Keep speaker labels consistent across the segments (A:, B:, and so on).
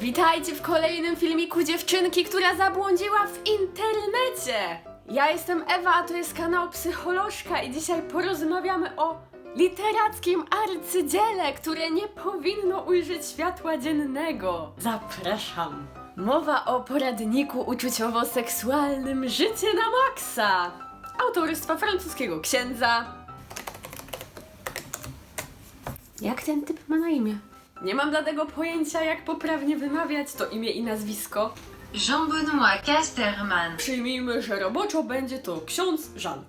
A: Witajcie w kolejnym filmiku dziewczynki, która zabłądziła w internecie! Ja jestem Ewa, a to jest kanał Psycholożka i dzisiaj porozmawiamy o literackim arcydziele, które nie powinno ujrzeć światła dziennego. Zapraszam! Mowa o poradniku uczuciowo-seksualnym Życie na maksa! Autorstwa francuskiego księdza. Jak ten typ ma na imię? Nie mam dlatego pojęcia, jak poprawnie wymawiać to imię i nazwisko.
B: Jean-Benoît Casterman.
A: Przyjmijmy, że roboczo będzie to ksiądz Żan.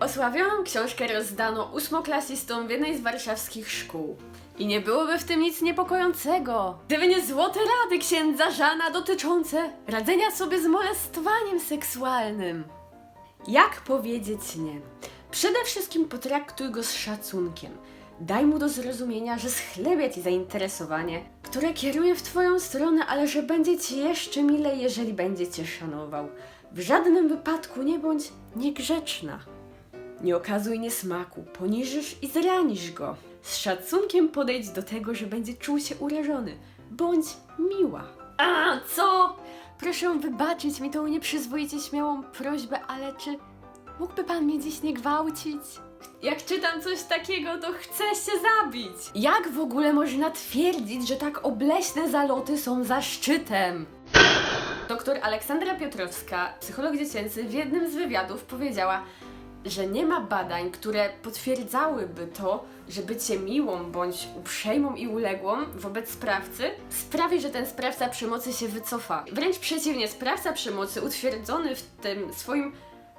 A: Osławioną książkę rozdano ósmoklasistom w jednej z warszawskich szkół. I nie byłoby w tym nic niepokojącego, gdyby nie złote rady księdza Żana dotyczące radzenia sobie z molestowaniem seksualnym. Jak powiedzieć nie? Przede wszystkim potraktuj go z szacunkiem. Daj mu do zrozumienia, że schlebia ci zainteresowanie, które kieruje w twoją stronę, ale że będzie ci jeszcze milej, jeżeli będzie cię szanował. W żadnym wypadku nie bądź niegrzeczna. Nie okazuj niesmaku, poniżysz i zranisz go. Z szacunkiem podejdź do tego, że będzie czuł się urażony. Bądź miła. A co? Proszę wybaczyć mi tą nieprzyzwoicie śmiałą prośbę, ale czy mógłby pan mnie dziś nie gwałcić? Jak czytam coś takiego, to chcę się zabić. Jak w ogóle można twierdzić, że tak obleśne zaloty są zaszczytem? Doktor Aleksandra Piotrowska, psycholog dziecięcy, w jednym z wywiadów powiedziała, że nie ma badań, które potwierdzałyby to, że bycie miłą bądź uprzejmą i uległą wobec sprawcy sprawi, że ten sprawca przemocy się wycofa. Wręcz przeciwnie, sprawca przemocy utwierdzony w tym swoim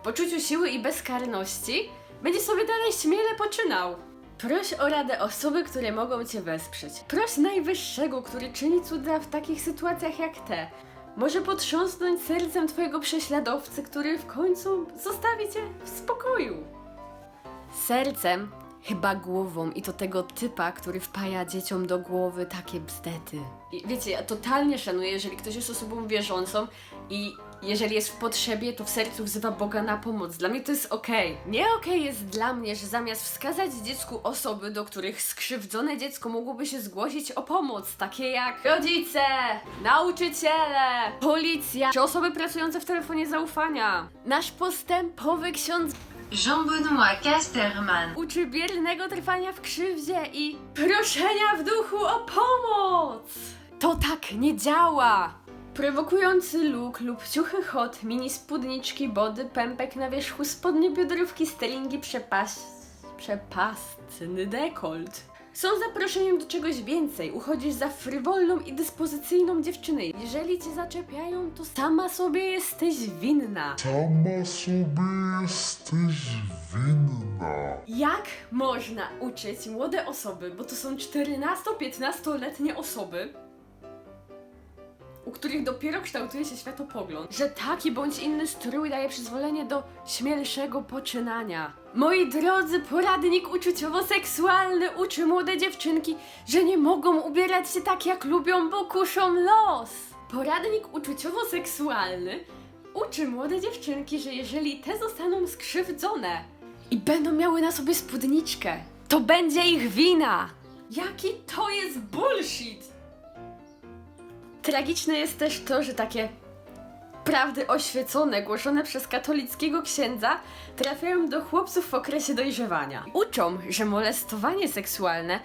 A: poczuciu siły i bezkarności będzie sobie dalej śmiele poczynał. Proś o radę osoby, które mogą Cię wesprzeć. Proś Najwyższego, który czyni cuda w takich sytuacjach jak te. Może potrząsnąć sercem Twojego prześladowcy, który w końcu zostawi Cię w spokoju. Sercem, chyba głową i to tego typa, który wpaja dzieciom do głowy takie bzdety. I wiecie, ja totalnie szanuję, jeżeli ktoś jest osobą wierzącą i jeżeli jest w potrzebie, to w sercu wzywa Boga na pomoc. Dla mnie to jest okej. Nie okej jest dla mnie, że zamiast wskazać dziecku osoby, do których skrzywdzone dziecko mogłoby się zgłosić o pomoc, takie jak rodzice, nauczyciele, policja, czy osoby pracujące w telefonie zaufania. Nasz postępowy ksiądz
B: Jean-Benoît Casterman.
A: uczy biernego trwania w krzywdzie i proszenia w duchu o pomoc. To tak nie działa. Prowokujący luk lub ciuchy hot, mini spódniczki, body, pępek na wierzchu, spodnie biodrówki, stringi, przepaś... przepastny dekolt. Są zaproszeniem do czegoś więcej. Uchodzisz za frywolną i dyspozycyjną dziewczynę. Jeżeli cię zaczepiają, to sama sobie jesteś winna.
C: Sama sobie jesteś winna.
A: Jak można uczyć młode osoby, bo to są 14-15-letnie osoby, u których dopiero kształtuje się światopogląd, że taki bądź inny strój daje przyzwolenie do śmielszego poczynania. Moi drodzy, poradnik uczuciowo-seksualny uczy młode dziewczynki, że nie mogą ubierać się tak jak lubią, bo kuszą los. Poradnik uczuciowo-seksualny uczy młode dziewczynki, że jeżeli te zostaną skrzywdzone i będą miały na sobie spódniczkę, to będzie ich wina. Jaki to jest bullshit! Tragiczne jest też to, że takie prawdy oświecone, głoszone przez katolickiego księdza, trafiają do chłopców w okresie dojrzewania. Uczą, że molestowanie seksualne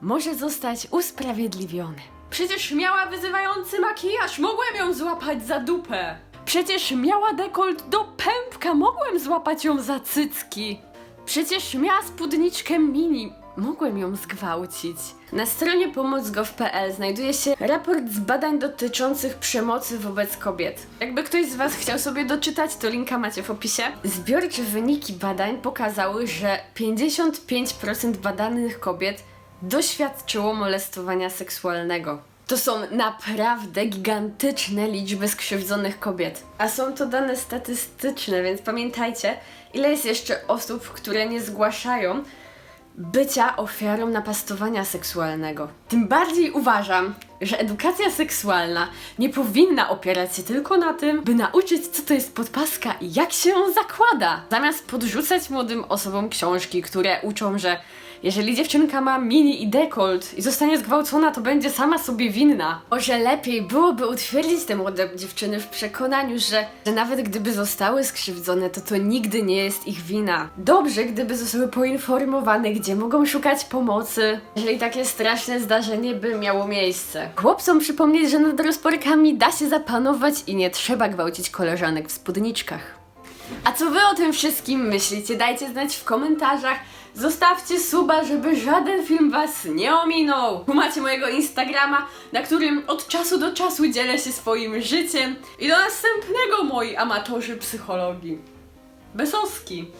A: może zostać usprawiedliwione. Przecież miała wyzywający makijaż, mogłem ją złapać za dupę. Przecież miała dekolt do pępka, mogłem złapać ją za cycki. Przecież miała spódniczkę mini, mogłem ją zgwałcić. Na stronie pomocgov.pl znajduje się raport z badań dotyczących przemocy wobec kobiet. Jakby ktoś z Was chciał sobie doczytać, to linka macie w opisie. Zbiorcze wyniki badań pokazały, że 55% badanych kobiet doświadczyło molestowania seksualnego. To są naprawdę gigantyczne liczby skrzywdzonych kobiet. A są to dane statystyczne, więc pamiętajcie, ile jest jeszcze osób, które nie zgłaszają bycia ofiarą napastowania seksualnego. Tym bardziej uważam, że edukacja seksualna nie powinna opierać się tylko na tym, by nauczyć, co to jest podpaska i jak się ją zakłada. Zamiast podrzucać młodym osobom książki, które uczą, że Jeżeli dziewczynka ma mini i dekolt i zostanie zgwałcona, to będzie sama sobie winna. Może lepiej byłoby utwierdzić te młode dziewczyny w przekonaniu, że, że nawet gdyby zostały skrzywdzone, to to nigdy nie jest ich wina. Dobrze, gdyby zostały poinformowane, gdzie mogą szukać pomocy, jeżeli takie straszne zdarzenie by miało miejsce. Chłopcom przypomnieć, że nad rozporkami da się zapanować i nie trzeba gwałcić koleżanek w spódniczkach. A co wy o tym wszystkim myślicie? Dajcie znać w komentarzach. Zostawcie suba, żeby żaden film was nie ominął. Tu macie mojego Instagrama, na którym od czasu do czasu dzielę się swoim życiem. I do następnego, moi amatorzy psychologii. Besoski.